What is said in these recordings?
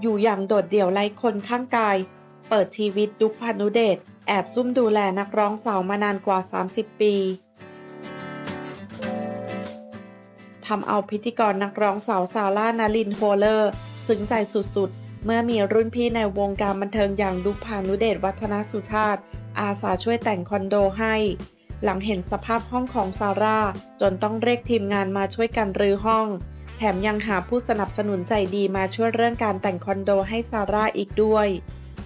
อยู่อย่างโดดเดี่ยวไร้คนข้างกาย เปิดชีวิตดุกพานุเดช แอบซุ่มดูแลนักร้องสาวมานานกว่า 30 ปีทำเอาพิธีกรนักร้องสาวซาร่านาลินโฮเลอร์ซึ้งใจสุดๆ เมื่อมีรุ่นพี่ในวงการบันเทิงอย่างดุกพานุเดชวัฒนสุชาติ อาสาช่วยแต่งคอนโดให้ หลังเห็นสภาพห้องของซาร่า จนต้องเรียกทีมงานมาช่วยกันรื้อห้อง แถมยังหาผู้สนับสนุนใจดีมาช่วยเรื่องการแต่งคอนโดให้ซาร่าอีกด้วย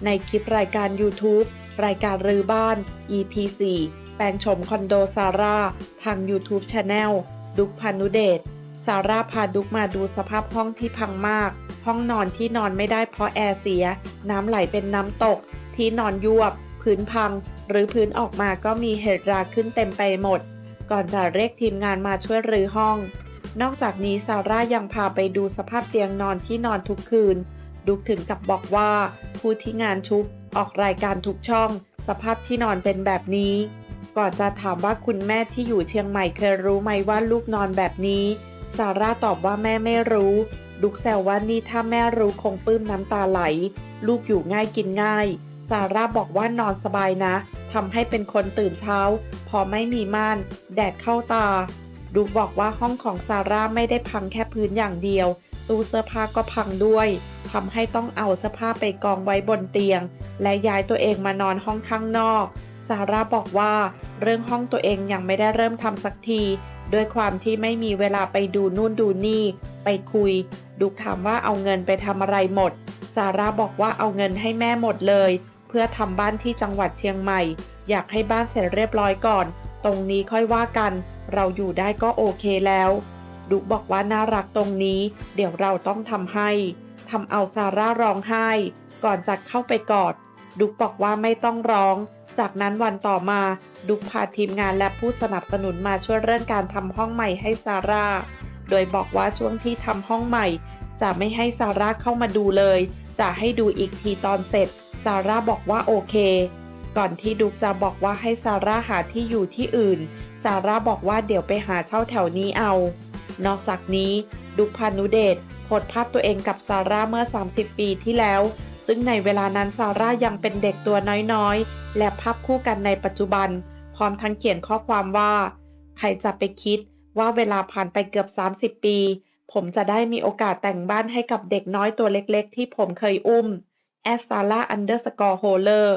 ในคลิปรายการ YouTube รายการรื้อบ้าน EP 4แปลงโฉมคอนโดซาร่า ทาง YouTube Channel ดุกพานุเดชซาร่าพาดุกมาดูสภาพห้องที่พังมาก ห้องนอนที่นอนไม่ได้เพราะแอร์เสีย น้ำไหลเป็นน้ำตก ที่นอนยวบ พื้นพัง หรือพื้นออกมาก็มีเห็ดราขึ้นเต็มไปหมด ก่อนจะเรียกทีมงานมาช่วยรื้อห้อง นอกจากนี้ซาร่ายังพาไปดูสภาพเตียงนอนที่นอนทุกคืน ดุกถึงกับบอกว่า ผู้ที่งานชุบออกรายการทุกช่อง สภาพที่นอนเป็นแบบนี้ ก่อนจะถามว่าคุณแม่ที่อยู่เชียงใหม่เคยรู้ไหมว่าลูกนอนแบบนี้ซาร่าตอบว่าแม่ไม่รู้ ดุกแซวว่านี่ถ้าแม่รู้คงปื้มน้ำตาไหล ลูกอยู่ง่ายกินง่าย ซาร่าบอกว่านอนสบายนะทำให้เป็นคนตื่นเช้า พอไม่มีม่าน แดดเข้าตาดุกบอกว่าห้องของซาร่าไม่ได้พังแค่พื้นอย่างเดียว ตู้เสื้อผ้าก็พังด้วยทำให้ต้องเอาเสื้อผ้าไปกองไว้บนเตียง และย้ายตัวเองมานอนห้องข้างนอกซาร่าบอกว่าเรื่องห้องตัวเองยังไม่ได้เริ่มทำสักทีด้วยความที่ไม่มีเวลาไปดูนู่นดูนี่ ไปคุย ดุกถามว่าเอาเงินไปทำอะไรหมดซาร่าบอกว่าเอาเงินให้แม่หมดเลย พื่อทำบ้านที่จังหวัดเชียงใหม่ อยากให้บ้านเสร็จเรียบร้อยก่อน ตรงนี้ค่อยว่ากัน เราอยู่ได้ก็โอเคแล้วดุกบอกว่าน่ารักตรงนี้ เดี๋ยวเราต้องทำให้ทำเอาซาร่าร้องไห้ ก่อนจะเข้าไปกอด ดุกบอกว่าไม่ต้องร้อง จากนั้นวันต่อมา ดุกพาทีมงานและผู้สนับสนุนมาช่วยเรื่องการทำห้องใหม่ให้ซาร่า โดยบอกว่าช่วงที่ทำห้องใหม่ จะไม่ให้ซาร่าเข้ามาดูเลย จะให้ดูอีกทีตอนเสร็จ ซาร่าบอกว่าโอเค ก่อนที่ดุ๊กจะบอกว่าให้ซาร่าหาที่อยู่ที่อื่น ซาร่าบอกว่าเดี๋ยวไปหาเช่าแถวนี้เอา นอกจากนี้ดุ๊กพานุเดชโพสภาพตัวเองกับซาร่าเมื่อ 30 ปีที่แล้ว ซึ่งในเวลานั้นซาร่ายังเป็นเด็กตัวน้อยๆ และภาพคู่กันในปัจจุบัน พร้อมทั้งเขียนข้อความว่า ใครจะไปคิดว่าเวลาผ่านไปเกือบ 30 ปี ผมจะได้มีโอกาสแต่งบ้านให้กับเด็กน้อยตัวเล็กๆ ที่ผมเคยอุ้ม แอสซาร่าอันเดอร์สกอร์โฮเลอร์